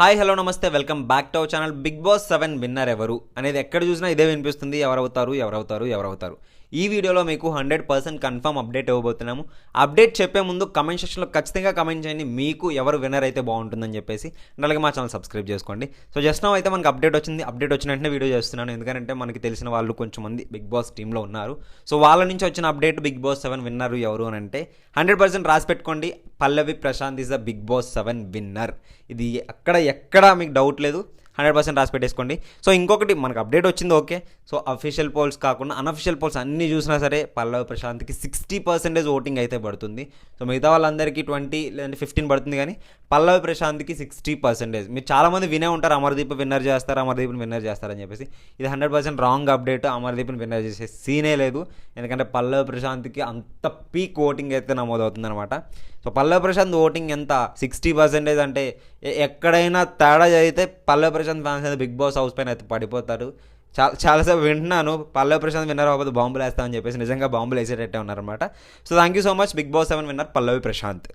Hi hello నమస్తే welcome back to our channel. Bigg Boss seven winner ఎవరు అనేది ఎక్కడ చూసినా ఇదే వినిపిస్తుంది. ఎవరవుతారు ఎవరవుతారు ఎవరవుతారు. ఈ వీడియోలో మీకు హండ్రెడ్ పర్సెంట్ కన్ఫర్మ్ అప్డేట్ ఇవ్వబోతున్నాము. అప్డేట్ చెప్పే ముందు కమెంట్ సెక్షన్లో ఖచ్చితంగా కమెంట్ చేయండి. మీకు ఎవరు విన్నర్ అయితే బాగుంటుందని చెప్పేసి అలాగే మా ఛానల్ సబ్స్క్రైబ్ చేసుకోండి. సో జస్ట్ నో అయితే మనకి అప్డేట్ వచ్చింది. అప్డేట్ వచ్చిన వెంటనే వీడియో చేస్తున్నాను. ఎందుకంటే మనకి తెలిసిన వాళ్ళు కొంచెం మంది బిగ్ బాస్ టీంలో ఉన్నారు. సో వాళ్ళ నుంచి వచ్చిన update Bigg Boss seven winner ఎవరు అని అంటే హండ్రెడ్ పర్సెంట్ రాసి పెట్టుకోండి. Pallavi Prashanth is the Bigg Boss seven winner. ఇది అక్కడ ఎక్కడ మీకు డౌట్ లేదు. హండ్రెడ్ పర్సెంట్ రాసి పెట్టేసుకోండి. సో ఇంకొకటి మనకు అప్డేట్ వచ్చింది ఓకే. సో అఫీషియల్ పోల్స్ కాకుండా అన్అఫీషియల్ పోల్స్ అన్నీ చూసినా సరే పల్లవి ప్రశాంత్కి సిక్స్టీ పర్సెంటేజ్ ఓటింగ్ అయితే పడుతుంది. సో మిగతా వాళ్ళందరికీ ట్వంటీ లేదంటే ఫిఫ్టీన్ పడుతుంది కానీ పల్లవి ప్రశాంత్కి సిక్స్టీ పర్సెంటేజ్. మీరు చాలామంది వినే ఉంటారు అమర్దీప్ విన్నర్ చేస్తారు అమర్దీప్ని విన్నర్ చేస్తారని చెప్పేసి. ఇది హండ్రెడ్ పర్సెంట్ రాంగ్ అప్డేట్ అమర్దీప్ని విన్నర్ చేసే సీనే లేదు. ఎందుకంటే పల్లవి ప్రశాంత్కి అంత పీక్ ఓటింగ్ అయితే నమోదవుతుందనమాట సో పల్లవి ప్రశాంత్ ఓటింగ్ ఎంత? సిక్స్టీ పర్సెంటేజ్ అంటే ఎక్కడైనా తేడా అయితే పల్లవి ప్రశాంత్ ఫ్యాన్స్ అయితే బిగ్ బాస్ హౌస్ పైన అయితే పడిపోతారు. చాలా చాలాసేపు వింటున్నాను. పల్లవి ప్రశాంత్ విన్నర్ అవ్వదు బాంబులు వేస్తామని చెప్పేసి నిజంగా బాంబులు వేసేటట్టే ఉన్నారనమాట so thank you so much Bigg Boss seven winner Pallavi Prashanth.